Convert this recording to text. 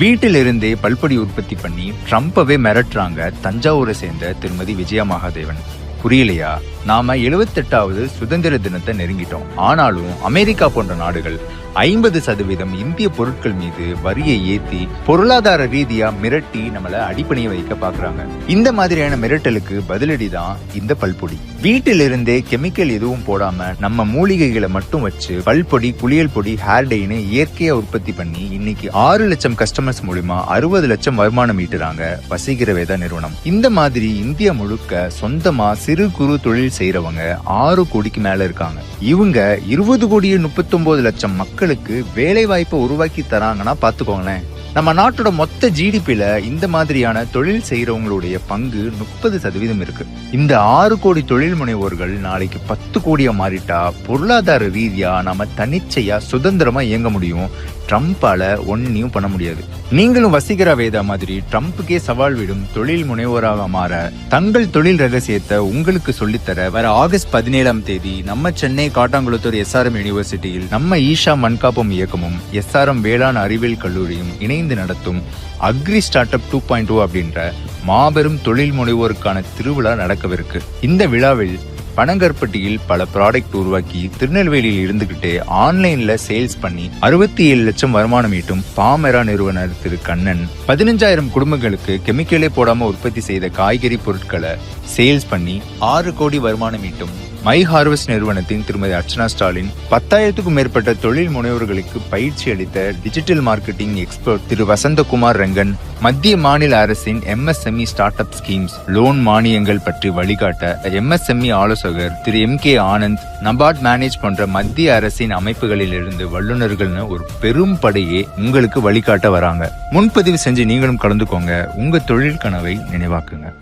வீட்டிலிருந்தே பல்பொடி உற்பத்தி பண்ணி ட்ரம்ப்பவே மிரட்டுறாங்க தஞ்சாவூரை சேர்ந்த திருமதி விஜயா மகாதேவன் புரியலையா? நாம எழுபத்தெட்டாவது சுதந்திர தினத்தை நெருங்கிட்டோம். ஆனாலும் அமெரிக்கா போன்ற நாடுகள் ஐம்பது சதவீதம் இந்திய பொருட்கள் மீது வரியை ஏத்தி பொருளாதார ரீதியா மிரட்டி நம்மள அடிப்பணிய வைக்க பாக்குறாங்க. இந்த மாதிரியான மிரட்டலுக்கு பதிலடி தான் இந்த பல்பொடி. வீட்டிலிருந்தே கெமிக்கல் எதுவும் போடாம நம்ம மூலிகைகளை மட்டும் வச்சு பல்பொடி குளியல் பொடி ஹேர் டைன்னு இயற்கையா உற்பத்தி பண்ணி இன்னைக்கு ஆறு லட்சம் கஸ்டமர்ஸ் மூலியமா அறுபது லட்சம் வருமானம் ஈட்டுறாங்க வசீகர வேதா நிறுவனம். இந்த மாதிரி இந்தியா முழுக்க சொந்தமா சிறு குறு தொழில் செய்யறவங்க ஆறு கோடிக்கு மேல இருக்காங்க. இவங்க இருபது கோடியே முப்பத்தொன்பது லட்சம் மக்களுக்கு வேலை வாய்ப்பை உருவாக்கி தராங்கன்னா பாத்துக்கோங்களேன். நம்ம நாட்டோட மொத்த ஜிடிபியில் இந்த மாதிரியான தொழில் செய்யறவங்களுடைய பங்கு முப்பது சதவீதம் இருக்கு. இந்த ஆறு கோடி தொழில் முனைவோர்கள் நாளைக்கு பத்து கோடியா மாறிட்டா பொருளாதார ரீதியா நம்ம தனிச்சையா சுதந்திரமா இயங்க முடியும். ட்ரம்ப்பால ஒன்னையும் பண்ண முடியாது. நீங்களும் வசீகரா வேதா மாதிரி ட்ரம்ப்புக்கே சவால் விடும் தொழில் முனைவோராக மாற தங்கள் தொழில் ரகசியத்தை உங்களுக்கு சொல்லித்தர வர ஆகஸ்ட் பதினேழாம் தேதி நம்ம சென்னை காட்டாங்குளத்தூர் எஸ்ஆர்எம் யூனிவர்சிட்டியில் நம்ம ஈஷா மண்காப்பம் இயக்கமும் எஸ்ஆர்எம் வேளாண் அறிவியல் கல்லூரியும் இணைந்து நடத்தும் agri start up two point two அப்படின்ற மாபெரும் தொழில் முனைவோருக்கான திருவிழா நடக்கவிருக்கு. இந்த விழாவில் பனங்கற்பட்டியில் பல ப்ராடக்ட் உருவாக்கி திருநெல்வேலியில் இருந்துகிட்டே ஆன்லைன்ல சேல்ஸ் பண்ணி அறுபத்தி ஏழு லட்சம் வருமானம் ஈட்டும் பாமெரா நிறுவனர் திரு கண்ணன். பதினஞ்சாயிரம் குடும்பங்களுக்கு கெமிக்கலே போடாம உற்பத்தி செய்த காய்கறி பொருட்களை சேல்ஸ் பண்ணி ஆறு கோடி வருமானம் ஈட்டும் மை ஹார்வெஸ்ட் நிறுவனத்தின் திருமதி அர்ச்சனா ஸ்டாலின் பத்தாயிரத்துக்கும் மேற்பட்ட தொழில் முனைவர்களுக்கு பயிற்சி அளித்த டிஜிட்டல் மார்க்கெட்டிங் எக்ஸ்பர்ட் திரு வசந்தகுமார் ரங்கன் மத்திய மாநில அரசின் MSME start up schemes loan மானியங்கள் பற்றி வழிகாட்ட எம்எஸ்எம்இ ஆலோசகர் திரு M K Anand NABARD manage போன்ற மத்திய அரசின் அமைப்புகளில் இருந்து வல்லுநர்கள்னு ஒரு பெரும் படையே உங்களுக்கு வழிகாட்ட வராங்க. முன்பதிவு செஞ்சு நீங்களும் கலந்துக்கோங்க. உங்க தொழில் கனவை நினைவாக்குங்க.